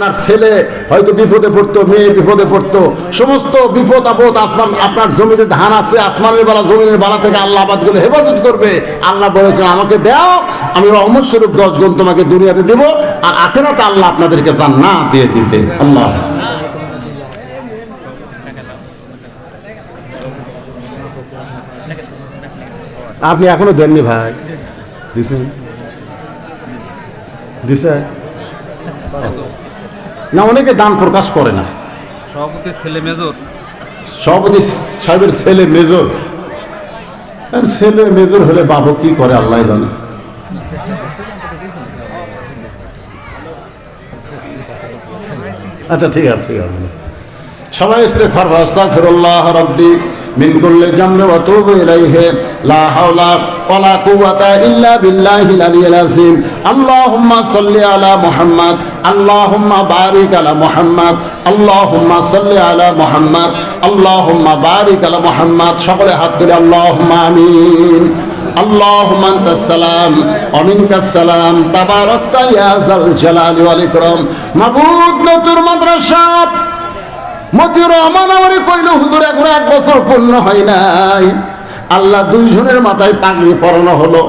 আপনার ছেলে হয়তো বিপদে পড়তো, মেয়ে বিপদে পড়তো, সমস্ত বিপদ আপদ আপনার আপনার জমিতে ধান আছে, আসমানের বেলা, জমিনের বেলা থেকে আল্লাহ আবাদগুলো হেফাজত করবে। আল্লাহ বলেছেন, আমাকে দাও, আমি রহমত স্বরূপ দশ গুণ তোমাকে দুনিয়াতে দেবো, আর আখেরাতে আল্লাহ আপনাদেরকে জান্নাত দিয়ে দিবে। আল্লাহ। আপনি এখনও দেননি ভাই? দিছেন? দিছে না অনেকে দান প্রকাশ করে না। সভাপতির ছেলে মেজর। সভাপতি সাহেবের ছেলে মেজর। ছেলে মেজর হলে বাবু কি করে আল্লাহ জানে। আচ্ছা ঠিক আছে ঠিক আছে। সবাই ইস্তেগফার ওয়া আস্তাগফিরুল্লাহ রাব্বি মিন কুল্লি জামবি ওয়া তুবু ইলাইহি। লা হাওলা ওয়া লা কুওয়াতা ইল্লা বিল্লাহিল আলিয়্যিল আযীম। আল্লাহুম্মা সাল্লি আলা মুহাম্মাদ আল্লাহুম্মা বারিক আলা মুহাম্মাদ আল্লাহুম্মা সাল্লি আলা মুহাম্মাদ আল্লাহুম্মা বারিক আলা মুহাম্মাদ সকলে হাত তুলে আল্লাহুম্মা আমিন اللهم انت السلام ومنك السلام تباركت يا ذا الجلال والاكرام মাবুদ নতুন মাদ্রাসা মতিউর রহমান আমারে কইল হুজুর এখন এক বছর পূর্ণ হয় নাই আল্লাহ দুইজনের মাথায় পাগড়ি পরানো হলো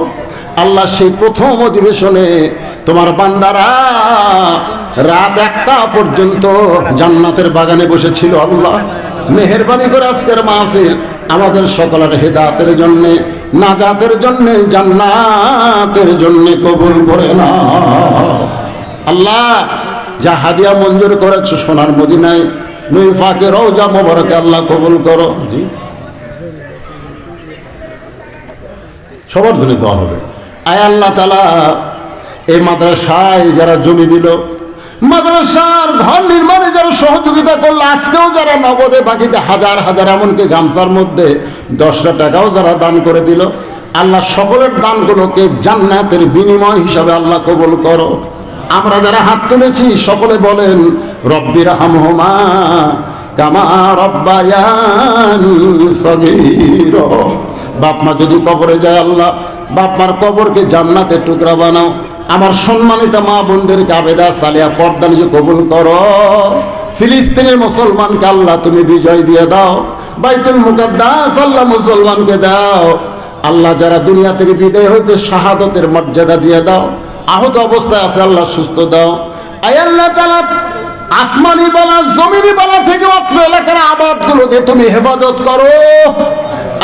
আল্লাহ সেই প্রথম অধিবেশনে তোমার বান্দারা রাত একটা পর্যন্ত জান্নাতের বাগানে বসেছিল আল্লাহ। মেহরবানি করে আজকের মাহফিল আমাদের সকলের হেদাতের জন্যে, নাজাতের জন্যে, জান্নাতের জন্যে কবুল করে না আল্লাহ, যা হাদিয়া মঞ্জুর করেছ সোনার মদিনায় নুই ফাঁকে রওজা মোবারকে আল্লাহ কবুল করো। সবার জন্য দেওয়া হবে। আয় আল্লাহ তালা এই মাদ্রাসায় যারা জমি দিল, মাদ্রাসার ঘর নির্মাণে যারা সহযোগিতা করল, আজকেও যারা নগদে বাকিতে হাজার হাজার, এমনকি গামছার মধ্যে দশটা টাকাও যারা দান করে দিল, আল্লাহ সকলের দানগুলোকে জান্নাতের বিনিময় হিসাবে আল্লাহ কবুল করো। আমরা যারা হাত তুলেছি, সকলে বলেন রব্বির হামহমা কামা রব্বায়ানি সগীর। বাপ মা যদি কবরে যায়, আল্লাহ বাপ মার কবরকে জান্নাতের টুকরা বানাও। আমার সম্মানিত মা বোনদেরকে আবেদা সালিয়া পর্দা নিজে কবুল করো। ফিলিস্তিনের মুসলমানকে আল্লাহ তুমি বিজয় দিয়ে দাও। বাইতুল মুকদ্দাস আল্লাহ মুসলমানকে দাও। আল্লাহ যারা দুনিয়া থেকে বিদায় হয়েছে, শাহাদতের মর্যাদা দিয়ে দাও। আহত অবস্থায় আছে, আল্লাহ সুস্থ দাও। আল্লাহ তালা আসমানি বালা, জমিনি বালা থেকে অত্র এলাকার আবাদগুলোকে তুমি হেফাজত করো।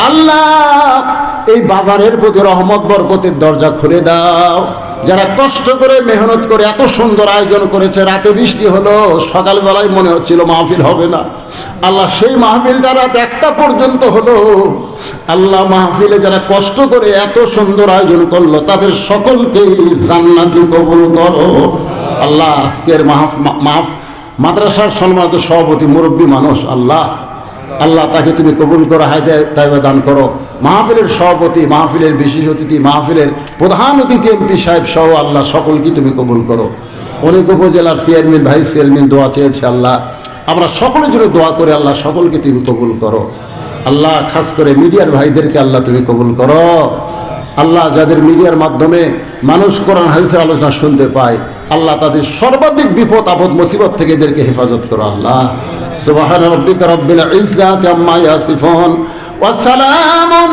আল্লাহ এই বাজারের প্রতি রহমত, বরকতের দরজা খুলে দাও। যারা কষ্ট করে, মেহনত করে, এত সুন্দর আয়োজন করেছে, রাতে বৃষ্টি হলো, সকালবেলায় মনে হচ্ছিল মাহফিল হবে না। আল্লাহ সেই মাহফিলটা রাত একটা পর্যন্ত হলো। আল্লাহ মাহফিলে যারা কষ্ট করে, এত সুন্দর আয়োজন করল, তাদের সকলকেই জান্নাতি কবুল করো। আল্লাহ আজকের মাহফ মাহফ মাদ্রাসার সম্মানিত সভাপতি, মুরব্বী মানুষ, আল্লাহ আল্লাহ তাকে তুমি কবুল করো হায়দে তাইবা দান করো। মাহফিলের সভাপতি, মাহফিলের বিশেষ অতিথি, মাহফিলের প্রধান অতিথি এমপি সাহেব সহ আল্লাহ সকলকে তুমি কবুল করো। অনেক উপজেলার চেয়ারম্যান, ভাইস চেয়ারম্যান দোয়া চেয়েছে আল্লাহ। আমরা সকলের জন্য দোয়া করে আল্লাহ সকলকে তুমি কবুল করো। আল্লাহ খাস করে মিডিয়ার ভাইদেরকে আল্লাহ তুমি কবুল করো। আল্লাহ যাদের মিডিয়ার মাধ্যমে মানুষ কোরআন, হাদিসের আলোচনা শুনতে পায়, আল্লাহ তাদের সর্বাধিক বিপদ, আপদ, মুসিবত থেকে এদেরকে হেফাজত করো আল্লাহ। রব্বিকা রব্বিল ইজ্জাতি আম্মা ইয়াসিফুন ওয়া সালামুন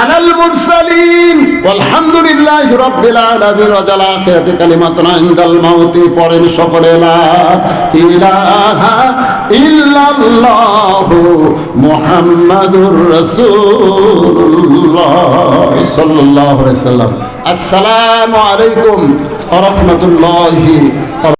আলাল মুরসালিন। ওয়ালহামদুলিল্লাহি রাব্বিল আলামিন। ওয়া জাল আখিরাতি কালিমাতুন ইনদাল মাউতি। পড়েন সকলে লা ইলাহা ইল্লাল্লাহু মুহাম্মাদুর রাসূলুল্লাহ সাল্লাল্লাহু আলাইহি সাল্লাম আসসালামু আলাইকুম ওয়া রাহমাতুল্লাহি